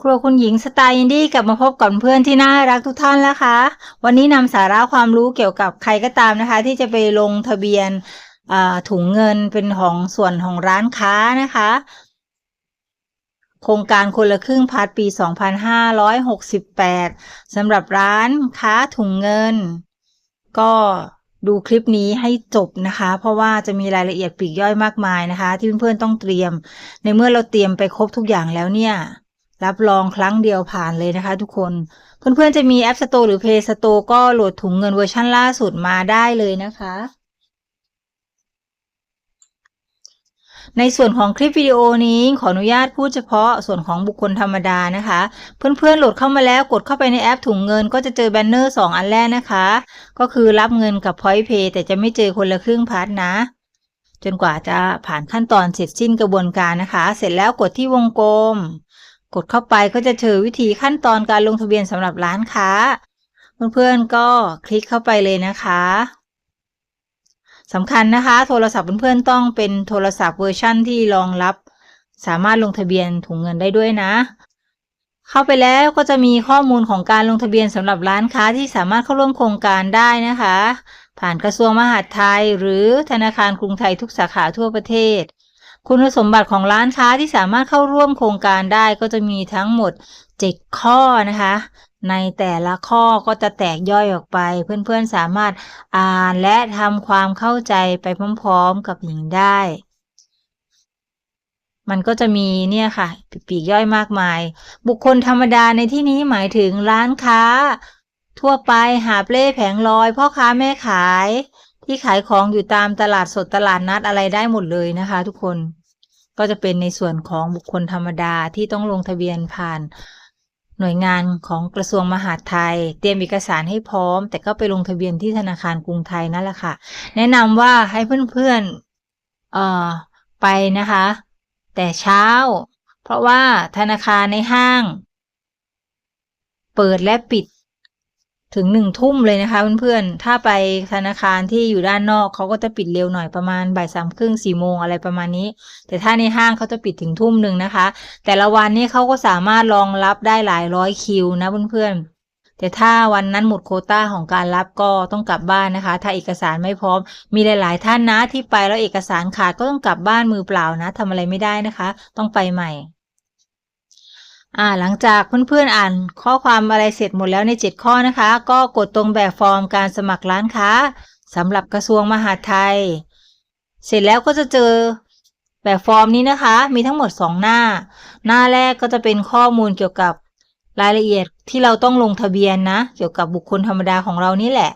ครัวคุณหญิงสไตล์อินดี้กลับมาพบกับเพื่อนที่น่ารักทุกท่านแล้วค่ะวันนี้นำสาระความรู้เกี่ยวกับใครก็ตามนะคะ ที่จะไปลงทะเบียนถุงเงินเป็นของส่วนของร้านค้านะคะ โครงการคนละครึ่งพาร์ทปี 2568สำหรับร้านค้าถุงเงิน ก็ดูคลิปนี้ให้จบนะคะ เพราะว่าจะมีรายละเอียดปลีกย่อยมากมายนะคะ ที่เพื่อนๆต้องเตรียม ในเมื่อเราเตรียมไปครบทุกอย่างแล้วเนี่ย รับรองครั้งเดียวผ่านเลยนะคะทุกคน เพื่อนๆจะมี App Store หรือ Play Store ก็โหลดถุงเงินเวอร์ชันล่าสุดมาได้เลยนะคะ ในส่วนของคลิปวิดีโอนี้ขออนุญาตพูดเฉพาะส่วนของบุคคลธรรมดานะคะ เพื่อนๆโหลดเข้ามาแล้วกดเข้าไปในแอปถุงเงินก็จะเจอแบนเนอร์ 2 อันแรกนะคะ ก็คือรับเงินกับ Point Pay แต่จะไม่เจอคนละครึ่งพาร์ทนะจนกว่าจะผ่านขั้นตอนเสร็จสิ้นกระบวนการนะคะ เสร็จแล้วกดที่วงกลม กดเข้าไปก็จะเจอวิธีขั้นตอนการลงทะเบียนสำหรับร้านค้า เพื่อนๆก็คลิกเข้าไปเลยนะคะสำคัญนะคะ โทรศัพท์เพื่อนๆต้องเป็นโทรศัพท์เวอร์ชั่นที่รองรับ สามารถลงทะเบียนถุงเงินได้ด้วยนะ เข้าไปแล้วก็จะมีข้อมูลของการลงทะเบียนสำหรับร้านค้าที่สามารถเข้าร่วมโครงการได้นะคะ ผ่านกระทรวงมหาดไทย หรือธนาคารกรุงไทยทุกสาขาทั่วประเทศ คุณสมบัติของร้านค้าที่สามารถเข้าร่วมโครงการได้ก็จะมีทั้งหมด 7 ข้อนะคะ ในแต่ละข้อก็จะแตกย่อยออกไป เพื่อนๆสามารถอ่านและทำความเข้าใจไปพร้อมๆกับหญิงได้ มันก็จะมีเนี่ยค่ะ ปีกย่อยมากมาย บุคคลธรรมดาในที่นี้หมายถึงร้านค้า ทั่วไปหาบเล่แผงลอย พ่อค้าแม่ขาย ที่ขายของอยู่ตามตลาดสดตลาดนัดอะไรได้หมดเลยนะคะ ทุกคนก็จะเป็นในส่วนของบุคคลธรรมดาที่ต้องลงทะเบียนผ่านหน่วยงานของกระทรวงมหาดไทย เตรียมเอกสารให้พร้อม แต่ก็ไปลงทะเบียนที่ธนาคารกรุงไทยนั่นแหละค่ะ แนะนำว่าให้เพื่อนๆเอ่อไปนะคะ แต่เช้า เพราะว่าธนาคารในห้าง เปิดและปิด ถึงหนึ่งทุ่มเลยนะคะเพื่อนๆ ถ้าไปธนาคารที่อยู่ด้านนอกเขาก็จะปิดเร็วหน่อยประมาณบ่ายสามครึ่งสี่โมงอะไรประมาณนี้ แต่ถ้าในห้างเขาจะปิดถึงทุ่มหนึ่งนะคะ แต่ละวันนี้เขาก็สามารถรองรับได้หลายร้อยคิวนะเพื่อนๆแต่ถ้าวันนั้นหมดโคต้าของการรับก็ต้องกลับบ้านนะคะ ถ้าเอกสารไม่พร้อม มีหลาย ๆ ท่านนะที่ไปแล้วเอกสารขาดก็ต้องกลับบ้านมือเปล่านะทำอะไรไม่ได้นะคะ ต้องไปใหม่ อ่าหลังจากเพื่อนๆอ่านข้อความอะไรเสร็จหมดแล้วใน 7 ข้อนะคะ ก็กดตรงแบบฟอร์มการสมัครร้านค้าสำหรับกระทรวงมหาดไทย เสร็จแล้วก็จะเจอแบบฟอร์มนี้นะคะ มีทั้งหมด 2 หน้า หน้าแรกก็จะเป็นข้อมูลเกี่ยวกับรายละเอียดที่เราต้องลงทะเบียนนะ เกี่ยวกับบุคคลธรรมดาของเรานี่แหละ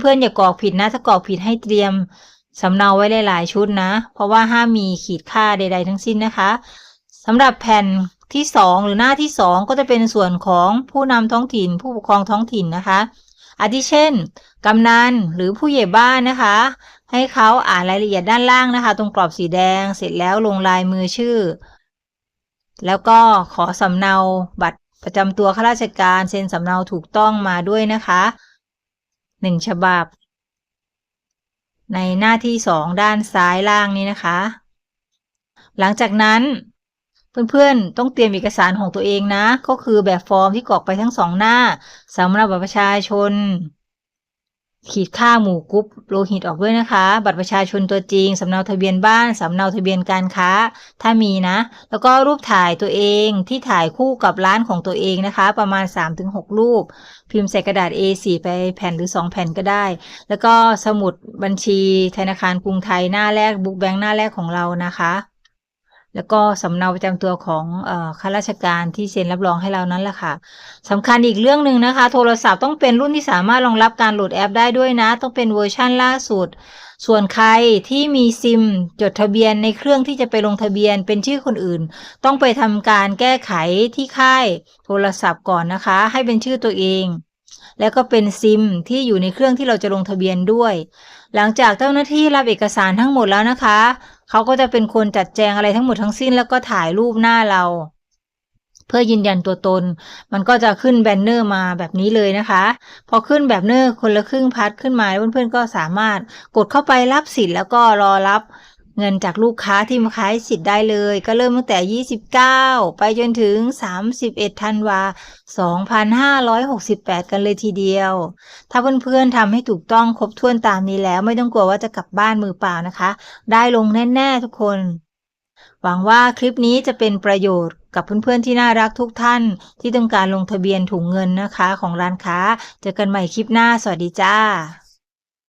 เพื่อนๆอย่ากรอกผิดนะถ้ากรอกผิดให้เตรียมสำเนาไว้หลายๆชุดนะ เพราะว่าห้ามมีขีดค่าใด ๆ ทั้งสิ้นนะคะสำหรับแผ่น ที่สองหรือหน้าที่สองก็จะเป็นส่วนของผู้นำท้องถิ่น ผู้ปกครองท้องถิ่นนะคะ อาทิเช่นกำนันหรือผู้ใหญ่บ้านนะคะ ให้เขาอ่านรายละเอียดด้านล่างนะคะ ตรงกรอบสีแดงเสร็จแล้วลงลายมือชื่อ แล้วก็ขอสำเนาบัตรประจำตัวข้าราชการเซ็นสำเนาถูกต้องมาด้วยนะคะหนึ่งฉบับ ในหน้าที่สองด้านซ้ายล่างนี้นะคะ หลังจากนั้น เพื่อนๆ ต้องเตรียมเอกสารของตัวเองนะ ก็คือแบบฟอร์มที่กรอกไปทั้งสองหน้าสำหรับบัตรประชาชน ขีดค่าหมู่กรุ๊ปโลหิตออกด้วยนะคะ บัตรประชาชนตัวจริงสำเนาทะเบียนบ้านสำเนาทะเบียนการค้า ถ้ามีนะ แล้วก็รูปถ่ายตัวเองที่ถ่ายคู่กับร้านของตัวเองนะคะ ประมาณ 3-6 รูป พิมพ์ใส่กระดาษ A4 ไปแผ่นหรือ 2 แผ่นก็ได้ แล้วก็สมุดบัญชีธนาคารกรุงไทยหน้าแรกบุ๊กแบงค์หน้าแรกของเรานะคะ แล้วก็สำเนาประจำตัวของอข้าราชการที่เซ็นรับรองให้เรานั้นแหละค่ะสำคัญอีกเรื่องหนึ่งนะคะ โทรศัพท์ต้องเป็นรุ่นที่สามารถรองรับการโหลดแอปได้ด้วยนะ ต้องเป็นเวอร์ชั่นล่าสุด ส่วนใครที่มีซิมจดทะเบียนในเครื่องที่จะไปลงทะเบียนเป็นชื่อคนอื่น ต้องไปทำการแก้ไขที่ค่ายโทรศัพท์ก่อนนะคะ ให้เป็นชื่อตัวเองแล้วก็เป็นซิมที่อยู่ในเครื่องที่เราจะลงทะเบียนด้วย หลังจากเจ้าหน้าที่รับเอกสารทั้งหมดแล้วนะคะ เขาก็จะเป็นคนจัดแจงอะไรทั้งหมดทั้งสิ้นแล้วก็ถ่ายรูปหน้าเรา เพื่อยืนยันตัวตน มันก็จะขึ้นแบนเนอร์มาแบบนี้เลยนะคะ พอขึ้นแบบเนอร์คนละครึ่งพัดขึ้นมาเพื่อนๆก็สามารถกดเข้าไปรับสิทธิ์แล้วก็รอรับ เงินจากลูกค้าที่มาขายสิทธิ์ได้เลย ก็เริ่มตั้งแต่ 29 ไปจนถึง 31 ธันวา 2568 กันเลยทีเดียว ถ้าเพื่อนๆทำให้ถูกต้องครบถ้วนตามนี้แล้วไม่ต้องกลัวว่าจะกลับบ้านมือเปล่านะคะ ได้ลงแน่ๆทุกคน หวังว่าคลิปนี้จะเป็นประโยชน์กับเพื่อนๆที่น่ารักทุกท่าน ที่ต้องการลงทะเบียนถุงเงินนะคะของร้านค้า เจอกันใหม่คลิปหน้า สวัสดีจ้า